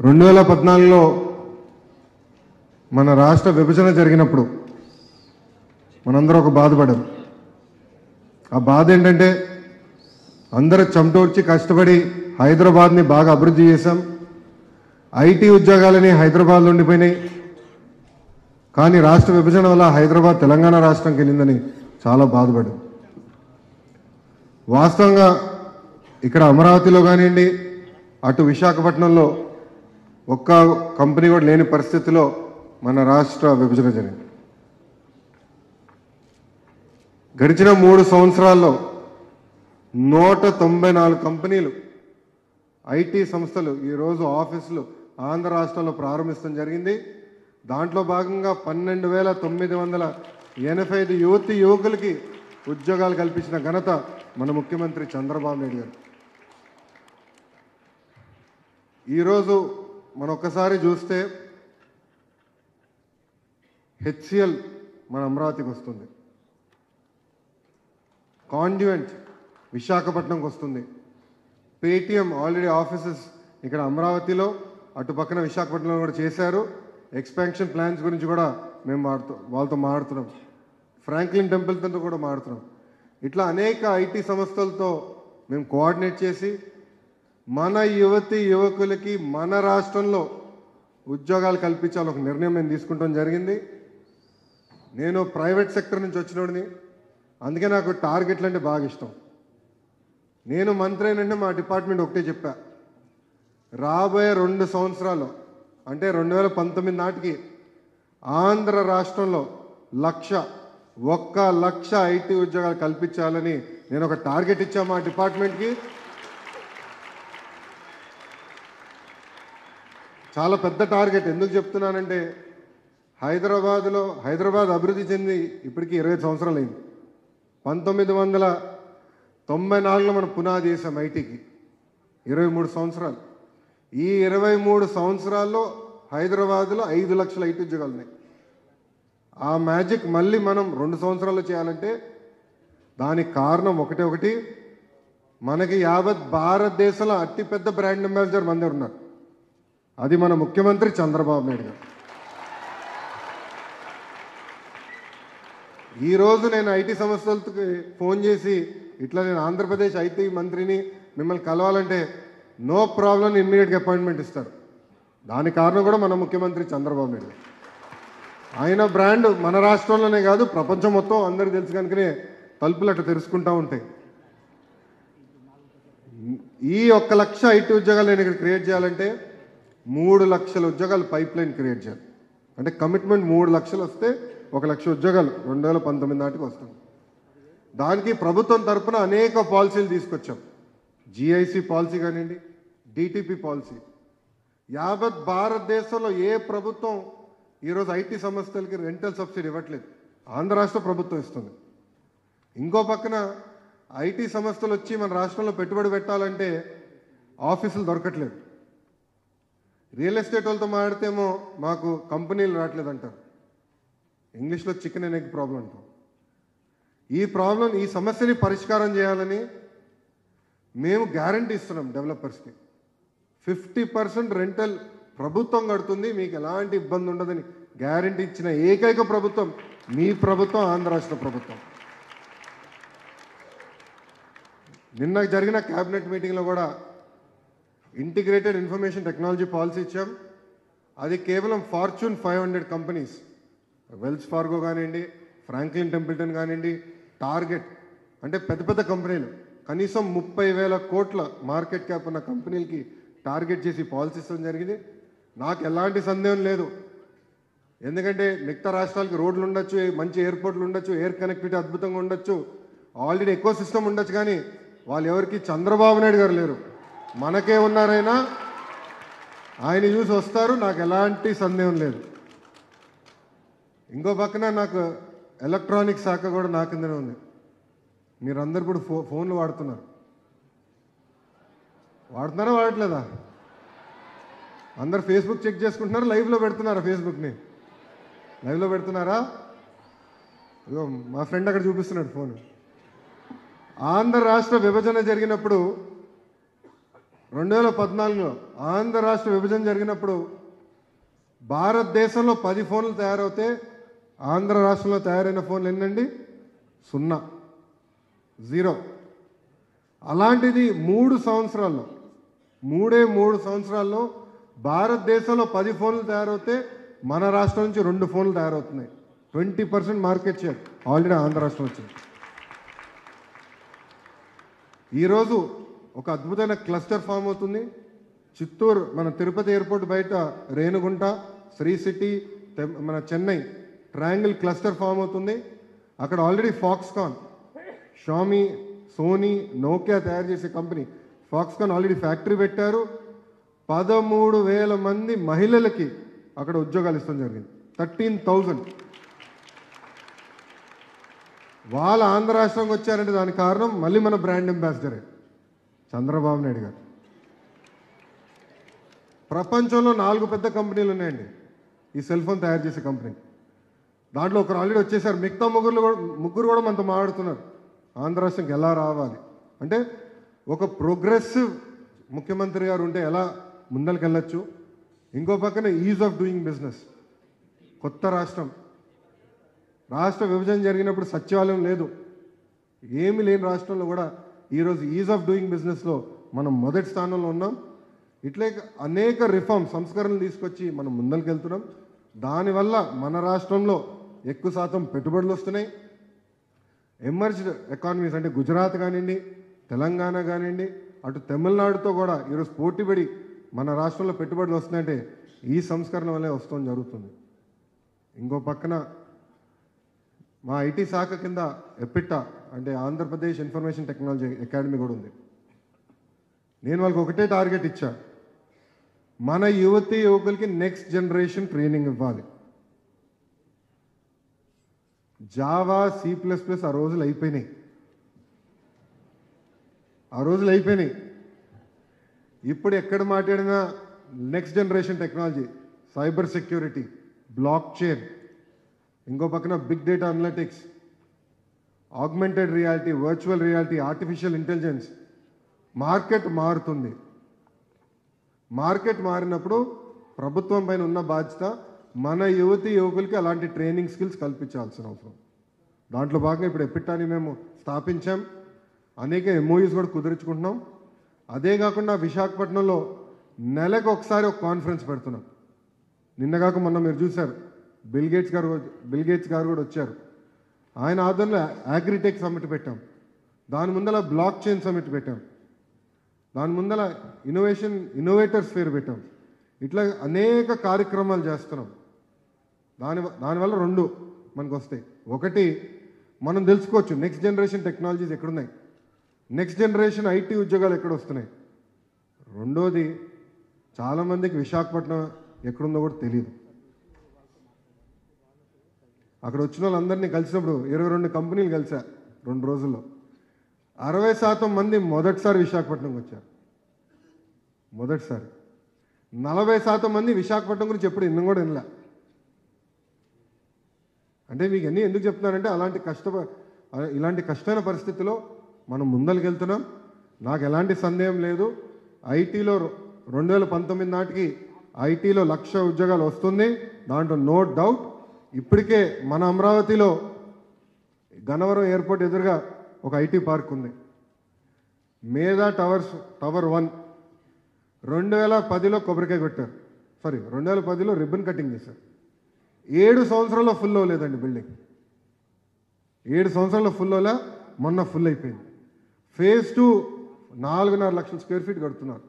రెండు వేల పద్నాలుగులో మన రాష్ట్ర విభజన జరిగినప్పుడు మనందరూ ఒక బాధపడాం ఆ బాధ ఏంటంటే అందరూ చెమటోడ్చి కష్టపడి హైదరాబాద్ని బాగా అభివృద్ధి చేశాం. ఐటీ ఉద్యోగాలని హైదరాబాద్లో ఉండిపోయినాయి. కానీ రాష్ట్ర విభజన వల్ల హైదరాబాద్ తెలంగాణ రాష్ట్రంకి వెళ్ళిందని చాలా బాధపడింది వాస్తవంగా ఇక్కడ అమరావతిలో కానివ్వండి అటు విశాఖపట్నంలో ఒక్క కంపెనీ కూడా లేని పరిస్థితిలో మన రాష్ట్ర విభజన జరిగింది. గడిచిన మూడు సంవత్సరాల్లో నూట తొంభై నాలుగు కంపెనీలు ఐటీ సంస్థలు ఈరోజు ఆఫీసులు ఆంధ్ర రాష్ట్రంలో ప్రారంభించడం జరిగింది. దాంట్లో భాగంగా పన్నెండు వేల తొమ్మిది వందల ఎనభై ఐదు యువతి యువకులకి ఉద్యోగాలు కల్పించిన ఘనత మన ముఖ్యమంత్రి చంద్రబాబు నాయుడు గారు. ఈరోజు మనం ఒక్కసారి చూస్తే హెచ్సిఎల్ మన అమరావతికి వస్తుంది. కాండ్యువెంట్ విశాఖపట్నంకి వస్తుంది. పేటిఎం ఆల్రెడీ ఆఫీసెస్ ఇక్కడ అమరావతిలో అటు పక్కన విశాఖపట్నంలో కూడా చేశారు. ఎక్స్పాన్షన్ ప్లాన్స్ గురించి కూడా మేము మాడుతూ వాళ్ళతో మాడుతున్నాం ఫ్రాంక్లిన్ టెంపుల్తో కూడా మాడుతున్నాం ఇట్లా అనేక ఐటీ సంస్థలతో మేము కోఆర్డినేట్ చేసి మన యువతి యువకులకి మన రాష్ట్రంలో ఉద్యోగాలు కల్పించాలి ఒక నిర్ణయం నేను తీసుకుంటాం జరిగింది. నేను ప్రైవేట్ సెక్టర్ నుంచి వచ్చినోడిని. అందుకే నాకు టార్గెట్లు అంటే బాగా ఇష్టం. నేను మంత్రి అయినంటే మా డిపార్ట్మెంట్ ఒకటే చెప్పా. రాబోయే రెండు సంవత్సరాలు అంటే రెండు వేల పంతొమ్మిది నాటికి ఆంధ్ర రాష్ట్రంలో లక్ష ఒక్క లక్ష ఐటీ ఉద్యోగాలు కల్పించాలని నేను ఒక టార్గెట్ ఇచ్చా మా డిపార్ట్మెంట్కి. చాలా పెద్ద టార్గెట్. ఎందుకు చెప్తున్నానంటే హైదరాబాద్లో హైదరాబాద్ అభివృద్ధి చెంది ఇప్పటికి ఇరవై సంవత్సరాలు అయింది పంతొమ్మిది వందల తొంభై నాలుగులో మనం పునాది చేసాం ఐటీకి. ఇరవై మూడు సంవత్సరాలు. ఈ ఇరవై మూడు సంవత్సరాల్లో హైదరాబాద్లో ఐదు లక్షల ఐటీ ఉద్యోగాలు ఉన్నాయి. ఆ మ్యాజిక్ మళ్ళీ మనం రెండు సంవత్సరాలు చేయాలంటే దానికి కారణం ఒకటే ఒకటి మనకి యావత్ భారతదేశంలో అతిపెద్ద బ్రాండ్ అంబాసిడర్ మన దగ్గర ఉన్నారు అది మన ముఖ్యమంత్రి చంద్రబాబు నాయుడు గారు. ఈ రోజు నేను ఐటీ సంస్థలకి ఫోన్ చేసి ఇట్లా నేను ఆంధ్రప్రదేశ్ ఐటీ మంత్రిని మిమ్మల్ని కలవాలంటే నో ప్రాబ్లం ఇమ్మీడియట్గా అపాయింట్మెంట్ ఇస్తారు. దాని కారణం కూడా మన ముఖ్యమంత్రి చంద్రబాబు నాయుడు ఆయన బ్రాండ్ మన రాష్ట్రంలోనే కాదు ప్రపంచం మొత్తం అందరికి తెలుసు కనుకనే తలుపులు అట్లా తెరుచుకుంటూ ఉంటాయి. ఈ ఒక్క లక్ష ఐటీ ఉద్యోగాలు నేను ఇక్కడ క్రియేట్ చేయాలంటే మూడు లక్షల ఉద్యోగాలు పైప్ లైన్ క్రియేట్ చేయాలి. అంటే కమిట్మెంట్ మూడు లక్షలు వస్తే ఒక లక్ష ఉద్యోగాలు రెండు వేల పంతొమ్మిది నాటికి వస్తుంది దానికి ప్రభుత్వం తరపున అనేక పాలసీలు తీసుకొచ్చాం. జిఐసి పాలసీ కానివ్వండి డిటిపి పాలసీ. యావత్ భారతదేశంలో ఏ ప్రభుత్వం ఈరోజు ఐటీ సంస్థలకి రెంటల్ సబ్సిడీ ఇవ్వట్లేదు. ఆంధ్ర రాష్ట్ర ప్రభుత్వం ఇస్తుంది. ఇంకో పక్కన ఐటీ సంస్థలు వచ్చి మన రాష్ట్రంలో పెట్టుబడి పెట్టాలంటే ఆఫీసులు దొరకట్లేదు. రియల్ ఎస్టేట్ వాళ్ళతో మాట్లాడితేమో మాకు కంపెనీలు రావట్లేదు అంటారు ఇంగ్లీష్లో చికెన్ అండ్ ఎగ్ ప్రాబ్లం అంటాం. ఈ ప్రాబ్లం ఈ సమస్యని పరిష్కారం చేయాలని మేము గ్యారంటీ ఇస్తున్నాం డెవలపర్స్కి ఫిఫ్టీ పర్సెంట్ రెంటల్ ప్రభుత్వం కడుతుంది మీకు ఎలాంటి ఇబ్బంది ఉండదని గ్యారంటీ ఇచ్చిన ఏకైక ప్రభుత్వం మీ ప్రభుత్వం ఆంధ్ర రాష్ట్ర ప్రభుత్వం. నిన్న జరిగిన క్యాబినెట్ మీటింగ్లో కూడా ఇంటిగ్రేటెడ్ ఇన్ఫర్మేషన్ టెక్నాలజీ పాలసీ ఇచ్చాం. అది కేవలం fortune five hundred companies Wells Fargo కానివ్వండి ఫ్రాంక్లిన్ టెంపుల్టన్ కానివ్వండి టార్గెట్ అంటే పెద్ద పెద్ద కంపెనీలు. కనీసం ముప్పై వేల కోట్ల మార్కెట్ క్యాప్ ఉన్న కంపెనీలకి టార్గెట్ చేసి పాలసీ ఇవ్వడం జరిగింది. నాకు ఎలాంటి సందేహం లేదు. ఎందుకంటే మిగతా రాష్ట్రాలకి రోడ్లు ఉండొచ్చు మంచి ఎయిర్పోర్ట్లు ఉండొచ్చు ఎయిర్ కనెక్టివిటీ అద్భుతంగా ఉండొచ్చు ఆల్రెడీ ఎక్కువ సిస్టమ్ ఉండొచ్చు కానీ వాళ్ళు ఎవరికి చంద్రబాబు నాయుడు గారు లేరు. మనకే ఉన్నారైనా ఆయన చూసి వస్తారు నాకు ఎలాంటి సందేహం లేదు. ఇంకో పక్కన నాకు ఎలక్ట్రానిక్ శాఖ కూడా నా కిందనే ఉంది. మీరందరూ ఇప్పుడు ఫో ఫోన్లు వాడుతున్నారు. వాడుతున్నారా వాడట్లేదా? అందరు ఫేస్బుక్ చెక్ చేసుకుంటున్నారు? లైవ్లో పెడుతున్నారా ఫేస్బుక్ని? లైవ్లో పెడుతున్నారా? మా ఫ్రెండ్ అక్కడ చూపిస్తున్నాడు ఫోన్. ఆంధ్ర రాష్ట్ర విభజన జరిగినప్పుడు రెండు వేల పద్నాలుగులో ఆంధ్ర రాష్ట్ర విభజన జరిగినప్పుడు భారతదేశంలో పది ఫోన్లు తయారవుతే ఆంధ్ర రాష్ట్రంలో తయారైన ఫోన్లు ఎన్నండి? సున్నా. జీరో. అలాంటిది మూడు సంవత్సరాల్లో మూడే మూడు సంవత్సరాల్లో భారతదేశంలో పది ఫోన్లు తయారవుతే మన రాష్ట్రం నుంచి రెండు ఫోన్లు తయారవుతున్నాయి. Twenty percent market share already Andhra రాష్ట్రం వచ్చింది. ఈరోజు ఒక అద్భుతమైన క్లస్టర్ ఫామ్ అవుతుంది. చిత్తూరు మన తిరుపతి ఎయిర్పోర్ట్ బయట రేణుగుంట శ్రీ సిటీ మన చెన్నై ట్రయాంగిల్ క్లస్టర్ ఫామ్ అవుతుంది. అక్కడ already Foxconn Xiaomi Sony Nokia తయారు చేసే కంపెనీ ఫాక్స్కాన్ ఆల్రెడీ ఫ్యాక్టరీ పెట్టారు. పదమూడు వేల మంది మహిళలకి అక్కడ ఉద్యోగాలు ఇస్తాం జరిగింది. థర్టీన్ థౌజండ్ వాళ్ళ ఆంధ్ర రాష్ట్రంకి వచ్చారంటే దానికి కారణం మళ్ళీ మన బ్రాండ్ అంబాసిడరే. చంద్రబాబు నాయుడు గారు. ప్రపంచంలో నాలుగు పెద్ద కంపెనీలు ఉన్నాయండి. ఈ సెల్ ఫోన్ తయారు చేసే కంపెనీ. దాంట్లో ఒకరు ఆల్రెడీ వచ్చేసారు. మిగతా ముగ్గురు కూడా ముగ్గురు కూడా మనతో మాట్లాడుతున్నారు. ఆంధ్ర రాష్ట్రంకి ఎలా రావాలి? అంటే ఒక ప్రోగ్రెసివ్ ముఖ్యమంత్రి గారు ఉంటే ఎలా ముందరకెళ్ళొచ్చు? ఇంకో పక్కన ఈజ్ ఆఫ్ డూయింగ్ బిజినెస్. కొత్త రాష్ట్రం. రాష్ట్ర విభజన జరిగినప్పుడు సచివాలయం లేదు. ఏమీ లేని రాష్ట్రంలో కూడా ఈరోజు ఈజ్ ఆఫ్ డూయింగ్ బిజినెస్లో మనం మొదటి స్థానంలో ఉన్నాం. ఇట్లే అనేక రిఫార్మ్ సంస్కరణలు తీసుకొచ్చి మనం ముందరికి వెళ్తున్నాం దానివల్ల మన రాష్ట్రంలో ఎక్కువ శాతం పెట్టుబడులు వస్తున్నాయి. ఎమర్జ్డ్ ఎకానమీస్ అంటే గుజరాత్ కానివ్వండి తెలంగాణ కానివ్వండి అటు తమిళనాడుతో కూడా ఈరోజు పోటీపడి మన రాష్ట్రంలో పెట్టుబడులు వస్తున్నాయంటే ఈ సంస్కరణ వల్లే వస్తాం జరుగుతుంది. ఇంకో పక్కన మా ఐటీ శాఖ కింద ఎపిట్టా అంటే ఆంధ్రప్రదేశ్ ఇన్ఫర్మేషన్ టెక్నాలజీ అకాడమీ కూడా ఉంది. నేను వాళ్ళకి ఒకటే టార్గెట్ ఇచ్చా. మన యువతి యువకులకి నెక్స్ట్ జనరేషన్ ట్రైనింగ్ ఇవ్వాలి. జావా సి ప్లస్ ప్లస్ ఆ రోజులు అయిపోయినాయి. ఆ రోజులు అయిపోయినాయి. ఇప్పుడు ఎక్కడ మాట్లాడినా next generation technology cyber security block chain ఇంకో పక్కన big data analytics augmented reality virtual reality artificial intelligence. Market మారుతుంది. మార్కెట్ మారినప్పుడు ప్రభుత్వం పైన ఉన్న బాధ్యత మన యువతి యువకులకి అలాంటి ట్రైనింగ్ స్కిల్స్ కల్పించాల్సిన అవసరం. దాంట్లో భాగంగా ఇప్పుడు ఎపిటాని మేము స్థాపించాం. అనేక ఎంఓయూస్ కూడా కుదుర్చుకుంటున్నాం. అదే కాకుండా విశాఖపట్నంలో నెలకు ఒకసారి ఒక కాన్ఫరెన్స్ పెడుతున్నాం. నిన్నగాక మొన్న మీరు చూశారు. బిల్గేట్స్ గారు బిల్గేట్స్ గారు కూడా వచ్చారు. ఆయన ఆధ్వర్యంలో అగ్రిటెక్ సమ్మిట్ పెట్టాం. దాని ముందల బ్లాక్ చైన్ సమ్మిట్ పెట్టాం. దాని ముందల ఇన్నోవేషన్ ఇన్నోవేటర్స్ ఫేర్ పెట్టాం. ఇట్లా అనేక కార్యక్రమాలు చేస్తున్నాం. దాని దానివల్ల రెండు మనకు వస్తాయి. ఒకటి మనం తెలుసుకోవచ్చు నెక్స్ట్ జనరేషన్ టెక్నాలజీస్ ఎక్కడున్నాయి? నెక్స్ట్ జనరేషన్ ఐటీ ఉద్యోగాలు ఎక్కడ వస్తున్నాయి? రెండోది చాలామందికి విశాఖపట్నం ఎక్కడుందో కూడా తెలియదు. అక్కడ వచ్చిన వాళ్ళందరినీ కలిసినప్పుడు ఇరవై రెండు కంపెనీలు కలిసా రెండు రోజుల్లో. అరవై శాతం మంది మొదటిసారి విశాఖపట్నంకి వచ్చారు. మొదటిసారి. నలభై శాతం మంది విశాఖపట్నం గురించి ఎప్పుడు ఇన్నం కూడా వినలే అంటే మీకు అన్నీ ఎందుకు చెప్తున్నానంటే అలాంటి కష్ట ఇలాంటి కష్టమైన పరిస్థితిలో మనం ముందరికి వెళ్తున్నాం. నాకు ఎలాంటి సందేహం లేదు. ఐటీలో రెండు వేల పంతొమ్మిది నాటికి ఐటీలో లక్ష ఉద్యోగాలు వస్తుంది దాంట్లో నో డౌట్ ఇప్పటికే మన అమరావతిలో గన్నవరం ఎయిర్పోర్ట్ ఎదురుగా ఒక ఐటీ పార్క్ ఉంది. Medha towers tower one. రెండు వేల పదిలో కొబ్బరికాయ కొట్టారు. సారీ రెండు వేల పదిలో రిబ్బన్ కటింగ్ చేశారు. ఏడు సంవత్సరాల్లో ఫుల్ అవ్వలేదండి బిల్డింగ్. ఏడు సంవత్సరాల్లో ఫుల్ అవ్వలే? మొన్న ఫుల్ అయిపోయింది. ఫేజ్ టూ నాలుగున్నర లక్షల స్క్వేర్ ఫీట్ కడుతున్నారు.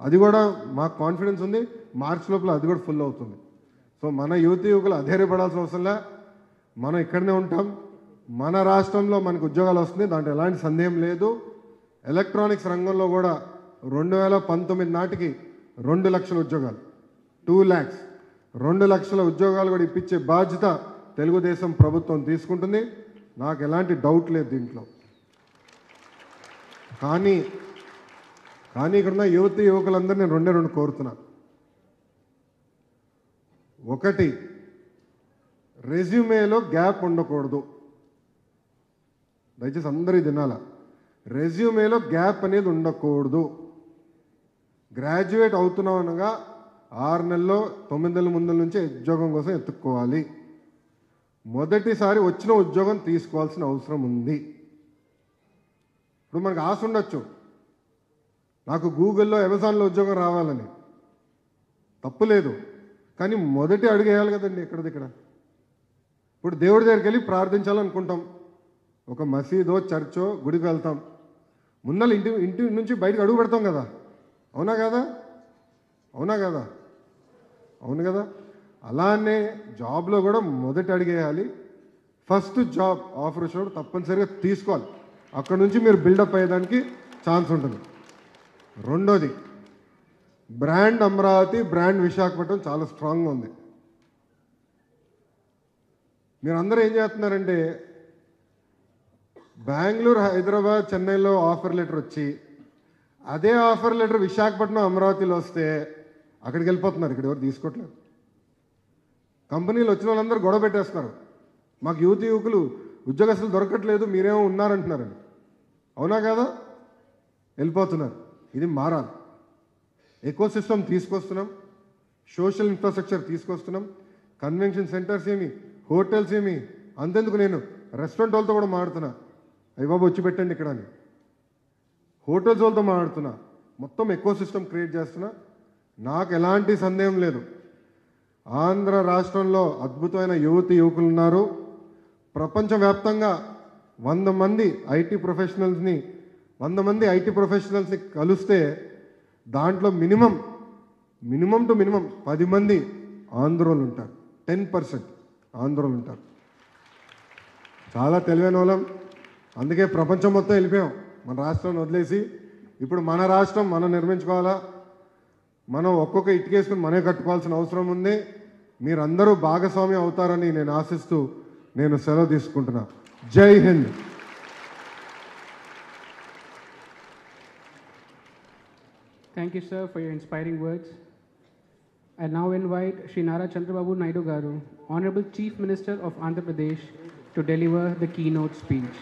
అది కూడా మాకు కాన్ఫిడెన్స్ ఉంది. మార్చ్ లోపల అది కూడా ఫుల్ అవుతుంది. సో మన యువతి యువకులు అధైర్యపడాల్సిన అవసరంలా మనం ఇక్కడనే ఉంటాం. మన రాష్ట్రంలో మనకు ఉద్యోగాలు వస్తుంది దాంట్లో ఎలాంటి సందేహం లేదు. ఎలక్ట్రానిక్స్ రంగంలో కూడా రెండు వేల పంతొమ్మిది నాటికి రెండు లక్షల ఉద్యోగాలు. టూ ల్యాక్స్. రెండు లక్షల ఉద్యోగాలు కూడా ఇప్పించే బాధ్యత తెలుగుదేశం ప్రభుత్వం తీసుకుంటుంది. నాకు ఎలాంటి డౌట్ లేదు దీంట్లో. కానీ కానీ ఇక్కడున్న యువతి యువకులందరూ నేను రెండే రెండు కోరుతున్నాను ఒకటి రెజ్యూమేలో గ్యాప్ ఉండకూడదు. దయచేసి అందరి ఇది రెజ్యూమేలో గ్యాప్ అనేది ఉండకూడదు. గ్రాడ్యుయేట్ అవుతున్నాం అనగా ఆరు నెలల్లో తొమ్మిది నెలల ముందు నుంచే ఉద్యోగం కోసం ఎత్తుక్కోవాలి. మొదటిసారి వచ్చిన ఉద్యోగం తీసుకోవాల్సిన అవసరం ఉంది. ఇప్పుడు మనకు ఆశ ఉండొచ్చు. నాకు గూగుల్లో అమెజాన్లో ఉద్యోగం రావాలని. తప్పు లేదు. కానీ మొదటి అడుగు వేయాలి కదండి ఎక్కడిది ఇక్కడ ఇప్పుడు దేవుడి దగ్గరికి వెళ్ళి ప్రార్థించాలనుకుంటాం. ఒక మసీదో చర్చో గుడికి వెళ్తాం. ముందర ఇంటి ఇంటి నుంచి బయటకు అడుగు పెడతాం కదా. అవునా కదా? అవునా కదా? అవును కదా? అలానే జాబ్లో కూడా మొదటి అడిగేయాలి ఫస్ట్ జాబ్ ఆఫర్ వచ్చినప్పుడు తప్పనిసరిగా తీసుకోవాలి. అక్కడ నుంచి మీరు బిల్డప్ అయ్యేదానికి ఛాన్స్ ఉంటుంది. రెండోది బ్రాండ్ అమరావతి బ్రాండ్ విశాఖపట్నం చాలా స్ట్రాంగ్గా ఉంది. మీరు అందరూ ఏం చేస్తున్నారంటే బెంగళూరు హైదరాబాద్ చెన్నైలో ఆఫర్ లెటర్ వచ్చి అదే ఆఫర్ లెటర్ విశాఖపట్నం అమరావతిలో వస్తే అక్కడికి వెళ్ళిపోతున్నారు. ఇక్కడ ఎవరు తీసుకోవట్లేదు. కంపెనీలు వచ్చిన వాళ్ళందరూ గొడవ పెట్టేస్తున్నారు. మాకు యువత యువకులు ఉద్యోగస్తులు దొరకట్లేదు మీరేమో ఉన్నారంటున్నారండి. అవునా కదా? వెళ్ళిపోతున్నారు. ఇది మారాలి. ఎకో సిస్టమ్ తీసుకొస్తున్నాం సోషల్ ఇన్ఫ్రాస్ట్రక్చర్ తీసుకొస్తున్నాం కన్వెన్షన్ సెంటర్స్ ఏమి హోటల్స్ ఏమి అంతెందుకు నేను రెస్టారెంట్ వాళ్ళతో కూడా మాడుతున్నా అయ్యి బాబు వచ్చి పెట్టండి ఇక్కడ అని. హోటల్స్ వాళ్ళతో మాడుతున్నా మొత్తం ఎకో సిస్టమ్ క్రియేట్ చేస్తున్నా. నాకు ఎలాంటి సందేహం లేదు. ఆంధ్ర రాష్ట్రంలో అద్భుతమైన యువతి యువకులు ఉన్నారు. ప్రపంచవ్యాప్తంగా వంద మంది ఐటీ ప్రొఫెషనల్స్ని వంద మంది ఐటీ ప్రొఫెషనల్స్ని కలిస్తే దాంట్లో మినిమం మినిమం టు మినిమం పది మంది ఆంధ్రోలు ఉంటారు. టెన్ పర్సెంట్ ఆంధ్రోలు ఉంటారు. చాలా తెలివైన వాళ్ళం. అందుకే ప్రపంచం మొత్తం వెళ్ళిపోయాం. మన రాష్ట్రాన్ని వదిలేసి ఇప్పుడు మన రాష్ట్రం మనం నిర్మించుకోవాలా? మనం ఒక్కొక్క ఇటుకేసుకుని మనమే కట్టుకోవాల్సిన అవసరం ఉంది. మీరందరూ భాగస్వామ్యం అవుతారని నేను ఆశిస్తూ నేను సెలవు తీసుకుంటున్నా. జై Hind. Thank you, sir, for your inspiring words. I now invite Shri Nara Chandrababu Naidu Garu, Honorable Chief Minister of Andhra Pradesh, to deliver the keynote speech.